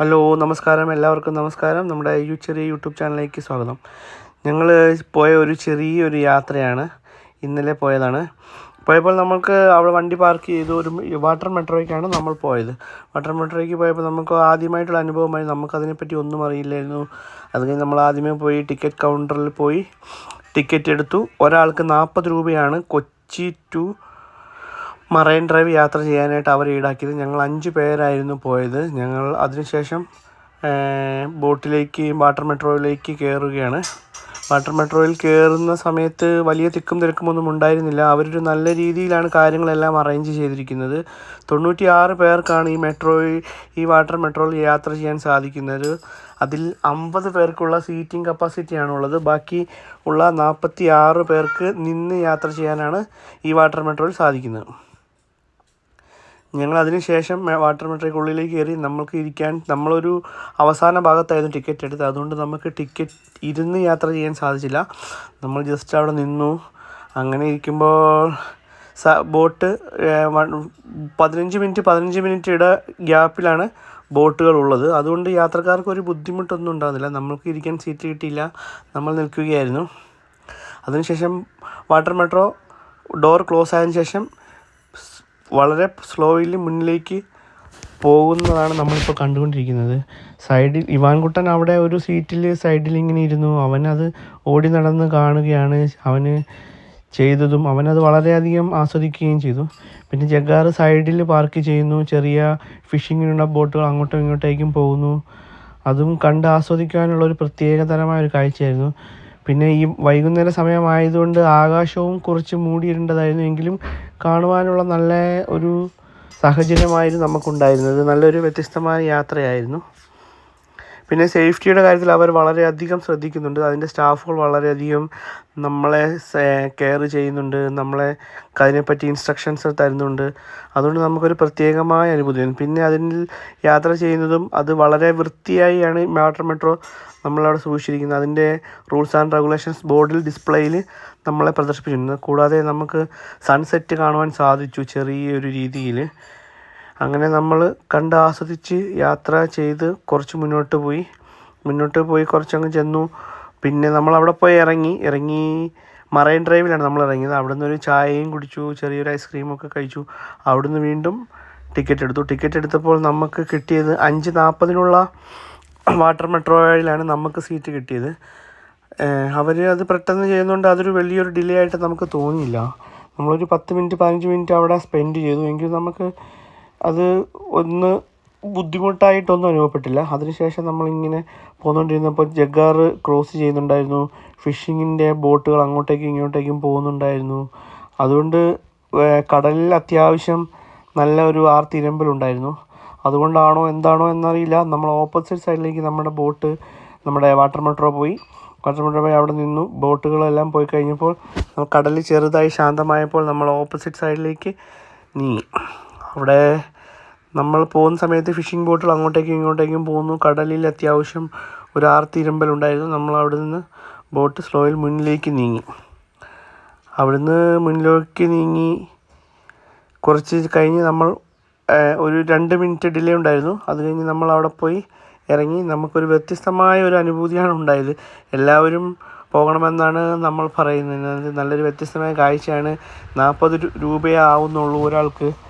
Hello നമസ്കാരം. എല്ലാവർക്കും നമസ്കാരം. നമ്മുടെ യു ചെറിയ യൂട്യൂബ് ചാനലിലേക്ക് സ്വാഗതം. ഞങ്ങൾ പോയ ഒരു ചെറിയൊരു യാത്രയാണ്. ഇന്നലെ പോയതാണ്. പോയപ്പോൾ നമ്മൾക്ക് അവിടെ വണ്ടി പാർക്ക് ചെയ്തു. ഒരു വാട്ടർ മെട്രോയ്ക്കാണ് നമ്മൾ പോയത്. വാട്ടർ മെട്രോയ്ക്ക് പോയപ്പോൾ നമുക്ക് ആദ്യമായിട്ടുള്ള അനുഭവമായി നമുക്കതിനെപ്പറ്റി ഒന്നും അറിയില്ലായിരുന്നു. അത് കഴിഞ്ഞ് നമ്മൾ ആദ്യമേ പോയി ടിക്കറ്റ് കൗണ്ടറിൽ പോയി ടിക്കറ്റ് എടുത്തു. ഒരാൾക്ക് നാൽപ്പത് രൂപയാണ് കൊച്ചി ടു മറൈൻ ഡ്രൈവ് യാത്ര ചെയ്യാനായിട്ട് അവർ ഈടാക്കിയത്. ഞങ്ങൾ അഞ്ച് പേരായിരുന്നു പോയത്. ഞങ്ങൾ അതിനുശേഷം ബോട്ടിലേക്ക് വാട്ടർ മെട്രോയിലേക്ക് കയറുകയാണ്. വാട്ടർ മെട്രോയിൽ കയറുന്ന സമയത്ത് വലിയ തിക്കും തിരക്കുമൊന്നും ഉണ്ടായിരുന്നില്ല. അവരൊരു നല്ല രീതിയിലാണ് കാര്യങ്ങളെല്ലാം അറേഞ്ച് ചെയ്തിരിക്കുന്നത്. തൊണ്ണൂറ്റി ആറ് പേർക്കാണ് ഈ മെട്രോ ഈ വാട്ടർ മെട്രോയിൽ യാത്ര ചെയ്യാൻ സാധിക്കുന്നത്. അതിൽ അമ്പത് പേർക്കുള്ള സീറ്റിംഗ് കപ്പാസിറ്റിയാണുള്ളത്. ബാക്കി ഉള്ള നാൽപ്പത്തി ആറ് പേർക്ക് നിന്ന് യാത്ര ചെയ്യാനാണ് ഈ വാട്ടർ മെട്രോയിൽ സാധിക്കുന്നത്. ഞങ്ങൾ അതിനുശേഷം വാട്ടർ മെട്രോയ്ക്കുള്ളിലേക്ക് കയറി നമ്മൾക്ക് ഇരിക്കാൻ നമ്മളൊരു അവസാന ഭാഗത്തായിരുന്നു ടിക്കറ്റ് എടുത്തത്. അതുകൊണ്ട് നമുക്ക് ടിക്കറ്റ് ഇരുന്ന് യാത്ര ചെയ്യാൻ സാധിച്ചില്ല. നമ്മൾ ജസ്റ്റ് അവിടെ നിന്നു. അങ്ങനെ ഇരിക്കുമ്പോൾ സ ബോട്ട് പതിനഞ്ച് മിനിറ്റ് പതിനഞ്ച് മിനിറ്റ് ഇട ഗ്യാപ്പിലാണ് ബോട്ടുകൾ ഉള്ളത്. അതുകൊണ്ട് യാത്രക്കാർക്ക് ഒരു ബുദ്ധിമുട്ടൊന്നും ഉണ്ടാകുന്നില്ല നമ്മൾക്ക് ഇരിക്കാൻ സീറ്റ് കിട്ടിയില്ല. നമ്മൾ നിൽക്കുകയായിരുന്നു. അതിനുശേഷം വാട്ടർ മെട്രോ ഡോർ ക്ലോസ് ആയതിനു ശേഷം വളരെ സ്ലോയിൽ മുന്നിലേക്ക് പോകുന്നതാണ് നമ്മളിപ്പോൾ കണ്ടുകൊണ്ടിരിക്കുന്നത്. സൈഡിൽ ഇവാൻകുട്ടൻ അവിടെ ഒരു സീറ്റിൽ സൈഡിൽ ഇങ്ങനെ ഇരുന്നു. അവനത് ഓടി നടന്ന് കാണുകയാണ്. അവന് ചെയ്തതും അവനത് വളരെയധികം ആസ്വദിക്കുകയും ചെയ്തു. പിന്നെ ജഗ്ഗാർ സൈഡിൽ പാർക്ക് ചെയ്യുന്നു. ചെറിയ ഫിഷിങ്ങിനുള്ള ബോട്ടുകൾ അങ്ങോട്ടും ഇങ്ങോട്ടേക്കും പോകുന്നു. അതും കണ്ട് ആസ്വദിക്കാനുള്ള ഒരു പ്രത്യേകതരമായ ഒരു കാഴ്ചയായിരുന്നു. പിന്നെ ഈ വൈകുന്നേര സമയമായതുകൊണ്ട് ആകാശവും കുറച്ച് മൂടിയിടേണ്ടതായിരുന്നു. എങ്കിലും കാണുവാനുള്ള നല്ല ഒരു സാഹചര്യമായിരുന്നു നമുക്കുണ്ടായിരുന്നത്. നല്ലൊരു വ്യത്യസ്തമായ യാത്രയായിരുന്നു. പിന്നെ സേഫ്റ്റിയുടെ കാര്യത്തിൽ അവർ വളരെയധികം ശ്രദ്ധിക്കുന്നുണ്ട്. അതിന്റെ സ്റ്റാഫുകൾ വളരെയധികം നമ്മളെ കെയർ ചെയ്യുന്നുണ്ട്. നമ്മളെ അതിനെപ്പറ്റി ഇൻസ്ട്രക്ഷൻസ് തരുന്നുണ്ട്. അതുകൊണ്ട് നമുക്കൊരു പ്രത്യേകമായ അനുഭൂതി പിന്നെ അതിൽ യാത്ര ചെയ്യുന്നതും അത് വളരെ വൃത്തിയായാണ് വാട്ടർ മെട്രോ നമ്മളവിടെ സൂക്ഷിച്ചിരിക്കുന്നത്. അതിന്റെ റൂൾസ് ആൻഡ് റെഗുലേഷൻസ് ബോർഡിൽ ഡിസ്പ്ലേയിൽ നമ്മളെ പ്രദർശിപ്പിച്ചിട്ടുണ്ട്. കൂടാതെ നമുക്ക് സൺസെറ്റ് കാണുവാൻ സാധിച്ചു ചെറിയൊരു രീതിയിൽ. അങ്ങനെ നമ്മൾ കണ്ട് ആസ്വദിച്ച് യാത്ര ചെയ്ത് കുറച്ച് മുന്നോട്ട് പോയി. മുന്നോട്ട് പോയി കുറച്ചങ്ങ് ചെന്നു. പിന്നെ നമ്മൾ അവിടെ പോയി ഇറങ്ങി. ഇറങ്ങി മറൈൻ ഡ്രൈവിലാണ് നമ്മൾ ഇറങ്ങിയത്. അവിടെ നിന്ന് ഒരു ചായയും കുടിച്ചു ചെറിയൊരു ഐസ്ക്രീമൊക്കെ കഴിച്ചു. അവിടുന്ന് വീണ്ടും ടിക്കറ്റ് എടുത്തു. ടിക്കറ്റ് എടുത്തപ്പോൾ നമുക്ക് കിട്ടിയത് അഞ്ച് നാൽപ്പതിനുള്ള വാട്ടർ മെട്രോയിലാണ് നമുക്ക് സീറ്റ് കിട്ടിയത്. അവർ അത് പെട്ടെന്ന് ചെയ്യുന്നതുകൊണ്ട് അതൊരു വലിയൊരു ഡിലേ ആയിട്ട് നമുക്ക് തോന്നിയില്ല. നമ്മളൊരു പത്ത് മിനിറ്റ് പതിനഞ്ച് മിനിറ്റ് അവിടെ സ്പെൻഡ് ചെയ്തു. എങ്കിൽ നമുക്ക് അത് ഒന്ന് ബുദ്ധിമുട്ടായിട്ടൊന്നും അനുഭവപ്പെട്ടില്ല. അതിനുശേഷം നമ്മളിങ്ങനെ പോന്നുകൊണ്ടിരുന്നപ്പോൾ ജഗ്ഗാർ ക്രോസ് ചെയ്യുന്നുണ്ടായിരുന്നു. ഫിഷിങ്ങിന്റെ ബോട്ടുകൾ അങ്ങോട്ടേക്കും ഇങ്ങോട്ടേക്കും പോകുന്നുണ്ടായിരുന്നു. അതുകൊണ്ട് കടലിൽ അത്യാവശ്യം നല്ല ഒരു ആർത്തിരമ്പലുണ്ടായിരുന്നു. അതുകൊണ്ടാണോ എന്താണോ എന്നറിയില്ല. നമ്മൾ ഓപ്പോസിറ്റ് സൈഡിലേക്ക് നമ്മുടെ ബോട്ട് നമ്മുടെ വാട്ടർ മെട്രോ പോയി. വാട്ടർ മെട്രോ പോയി അവിടെ നിന്നു. ബോട്ടുകളെല്ലാം പോയി കഴിഞ്ഞപ്പോൾ കടൽ ചെറുതായി ശാന്തമായപ്പോൾ നമ്മൾ ഓപ്പോസിറ്റ് സൈഡിലേക്ക് നീങ്ങി. അവിടെ നമ്മൾ പോകുന്ന സമയത്ത് ഫിഷിംഗ് ബോട്ടുകൾ അങ്ങോട്ടേക്കും ഇങ്ങോട്ടേക്കും പോകുന്നു. കടലിൽ അത്യാവശ്യം ഒരു ആർത്തിരമ്പൽ ഉണ്ടായിരുന്നു. നമ്മൾ അവിടെ നിന്ന് ബോട്ട് സ്ലോയിൽ മുന്നിലേക്ക് നീങ്ങി. അവിടുന്ന് മുന്നിലേക്ക് നീങ്ങി കുറച്ച് കഴിഞ്ഞ് നമ്മൾ ഒരു രണ്ട് മിനിറ്റ് ഡിലേ ഉണ്ടായിരുന്നു. അത് കഴിഞ്ഞ് നമ്മൾ അവിടെ പോയി ഇറങ്ങി. നമുക്കൊരു വ്യത്യസ്തമായ ഒരു അനുഭൂതിയാണ് ഉണ്ടായത്. എല്ലാവരും പോകണമെന്നാണ് നമ്മൾ പറയുന്നത്. നല്ലൊരു വ്യത്യസ്തമായ കാഴ്ചയാണ്. നാൽപ്പത് രൂപയേ ആവുന്നുള്ളൂ ഒരാൾക്ക്.